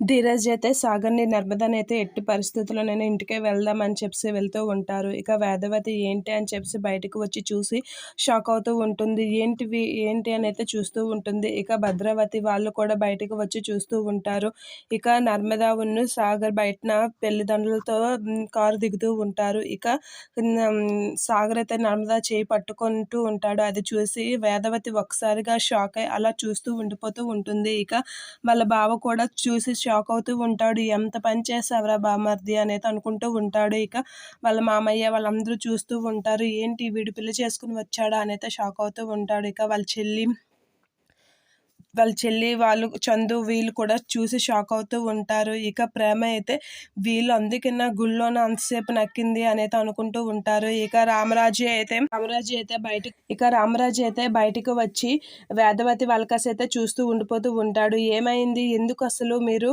ధీరజ్ అయితే సాగర్ని నర్మదని అయితే ఎట్టి పరిస్థితుల్లోనైనా ఇంటికే వెళ్దాం అని చెప్పి వెళ్తూ ఉంటారు. ఇక వేదవతి ఏంటి అని చెప్పి బయటకు వచ్చి చూసి షాక్ అవుతూ ఉంటుంది. ఏంటివి ఏంటి అని అయితే చూస్తూ ఉంటుంది. ఇక భద్రావతి వాళ్ళు కూడా బయటకు వచ్చి చూస్తూ ఉంటారు. ఇక నర్మదా ఉన్న సాగర్ బయటన పెళ్ళిదండ్రులతో కారు దిగుతూ ఉంటారు. ఇక సాగర్ అయితే నర్మదా చేయి పట్టుకుంటూ ఉంటాడు. అది చూసి వేదవతి ఒకసారిగా షాక్ అయి అలా చూస్తూ ఉండిపోతూ ఉంటుంది. ఇక వాళ్ళ బావ కూడా చూసి షాక్ అవుతూ ఉంటాడు. ఎంత పని చేసావరా బామర్ది? అనేది అనుకుంటూ ఉంటాడు. ఇక వాళ్ళ మామయ్య వాళ్ళందరూ చూస్తూ ఉంటారు. ఏంటి? వీడు పెళ్ళి చేసుకుని వచ్చాడా? అనేది షాక్ అవుతూ ఉంటాడు. ఇక వాళ్ళ చెల్లి వాళ్ళ చెల్లి వాళ్ళు చందు వీళ్ళు కూడా చూసి షాక్ అవుతూ ఉంటారు. ఇక ప్రేమ అయితే వీళ్ళు అందుకన్నా గుళ్ళోన అంతసేపు నక్కింది అనేది అనుకుంటూ ఉంటారు. ఇక రామరాజు అయితే రామరాజు అయితే బయట ఇక రామరాజు అయితే బయటకు వచ్చి వేదవతి వాళ్ళకసి అయితే చూస్తూ ఉండిపోతూ ఉంటాడు. ఏమైంది? ఎందుకు అసలు మీరు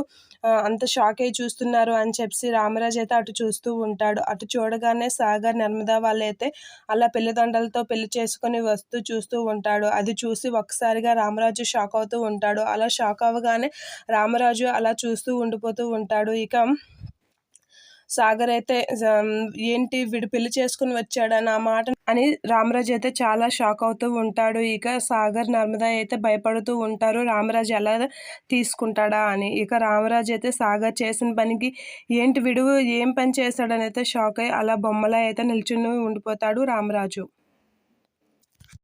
అంత షాక్ అయ్యి చూస్తున్నారు అని చెప్పి రామరాజు అయితే అటు చూస్తూ ఉంటాడు. అటు చూడగానే సాగర్ నర్మదా వాళ్ళైతే అలా పెళ్ళిదండలతో పెళ్ళి చేసుకొని వస్తూ చూస్తూ ఉంటాడు. అది చూసి ఒక్కసారిగా రామరాజు షాక్ అవుతూ ఉంటాడు. అలా షాక్ అవ్వగానే రామరాజు అలా చూస్తూ ఉండిపోతూ ఉంటాడు. ఇక సాగర్ అయితే ఏంటి వీడు పెళ్ళి చేసుకుని వచ్చాడని ఆ మాట అని రామరాజు అయితే చాలా షాక్ అవుతూ ఉంటాడు. ఇక సాగర్ నర్మదా అయితే భయపడుతూ ఉంటారు. రామరాజు ఎలా తీసుకుంటాడా? అని. ఇక రామరాజు అయితే సాగర్ చేసిన పనికి ఏంటి విడువు ఏం పని చేశాడని అయితే షాక్ అయ్యి అలా బొమ్మలా అయితే నిల్చుని ఉండిపోతాడు రామరాజు.